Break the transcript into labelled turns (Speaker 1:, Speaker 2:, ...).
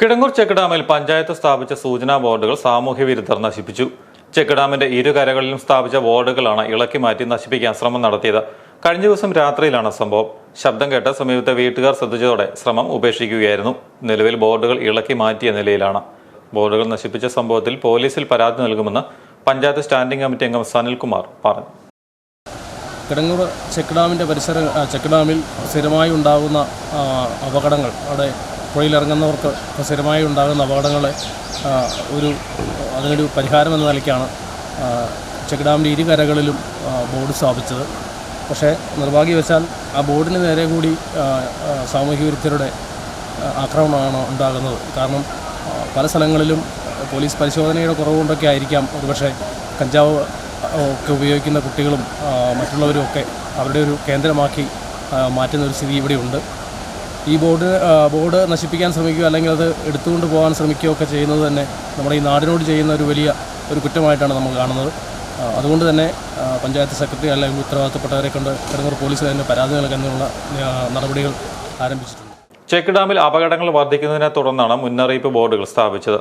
Speaker 1: Kidangoor check ഡാമിൽ പഞ്ചായത്ത് സ്ഥാപിച്ച സൂചനാ ബോർഡുകൾ സാമൂഹ്യ വിരുദ്ധർ നശിപ്പിച്ചു. ചെക്ക് ഡാമിന്റെ ഇരു കരകളിലും സ്ഥാപിച്ച ബോർഡുകളാണ് ഇളക്കി മാറ്റി നശിപ്പിക്കാൻ ശ്രമം നടത്തിയത്. കഴിഞ്ഞ ദിവസം രാത്രിയിലാണ് സംഭവം. ശബ്ദം കേട്ട് സമീപത്തെ വീട്ടുകാർ ശ്രദ്ധിച്ചതോടെ ശ്രമം ഉപേക്ഷിക്കുകയായിരുന്നു. നിലവിൽ ബോർഡുകൾ ഇളക്കി മാറ്റിയ നിലയിലാണ്. ബോർഡുകൾ നശിപ്പിച്ച സംഭവത്തിൽ പോലീസിൽ പരാതി നൽകുമെന്ന് പഞ്ചായത്ത് സ്റ്റാൻഡിംഗ് കമ്മിറ്റി അംഗം സനിൽകുമാർ പറഞ്ഞു.
Speaker 2: കിടങ്ങൂർ ചെക്ക് ഡാമിന്റെ പരിസര ചെക്ക് ഡാമിൽ സ്ഥിരമായി ഉണ്ടാകുന്ന അപകടങ്ങൾ അവിടെ പുഴയിലിറങ്ങുന്നവർക്ക് സ്ഥിരമായി ഉണ്ടാകുന്ന അപകടങ്ങളെ ഒരു അതിനൊരു പരിഹാരം എന്ന നിലയ്ക്കാണ് ചെക്ക് ഇരു ബോർഡ് സ്ഥാപിച്ചത്. പക്ഷേ നിർഭാഗ്യവശാൽ ആ ബോർഡിന് നേരെ കൂടി സാമൂഹ്യ വിരുദ്ധരുടെ ആക്രമണമാണ് ഉണ്ടാകുന്നത്. കാരണം പല സ്ഥലങ്ങളിലും പോലീസ് പരിശോധനയുടെ കുറവുകൊണ്ടൊക്കെ ആയിരിക്കാം. ഒരുപക്ഷെ കഞ്ചാവ് ഒക്കെ ഉപയോഗിക്കുന്ന കുട്ടികളും മറ്റുള്ളവരും ഒക്കെ അവരുടെ ഒരു കേന്ദ്രമാക്കി മാറ്റുന്ന ഒരു സ്ഥിതി ഇവിടെയുണ്ട് ഈ ബോർഡ് ബോർഡ് നശിപ്പിക്കാൻ ശ്രമിക്കുക അല്ലെങ്കിൽ അത് എടുത്തുകൊണ്ട് പോകാൻ ശ്രമിക്കുകയോ ഒക്കെ ചെയ്യുന്നത് തന്നെ നമ്മുടെ ഈ നാടിനോട് ചെയ്യുന്ന ഒരു വലിയ ഒരു കുറ്റമായിട്ടാണ് നമ്മൾ കാണുന്നത്. അതുകൊണ്ട് തന്നെ പഞ്ചായത്ത് സെക്രട്ടറി അല്ലെങ്കിൽ ഉത്തരവാദിത്തപ്പെട്ടവരെ കൊണ്ട് കിടങ്ങൂർ പോലീസ് തന്നെ പരാതി നൽകുന്നതിനുള്ള നടപടികൾ ആരംഭിച്ചിട്ടുണ്ട്.
Speaker 1: ചെക്ക് ഡാമിൽ അപകടങ്ങൾ വർദ്ധിക്കുന്നതിനെ തുടർന്നാണ് മുന്നറിയിപ്പ് ബോർഡുകൾ സ്ഥാപിച്ചത്.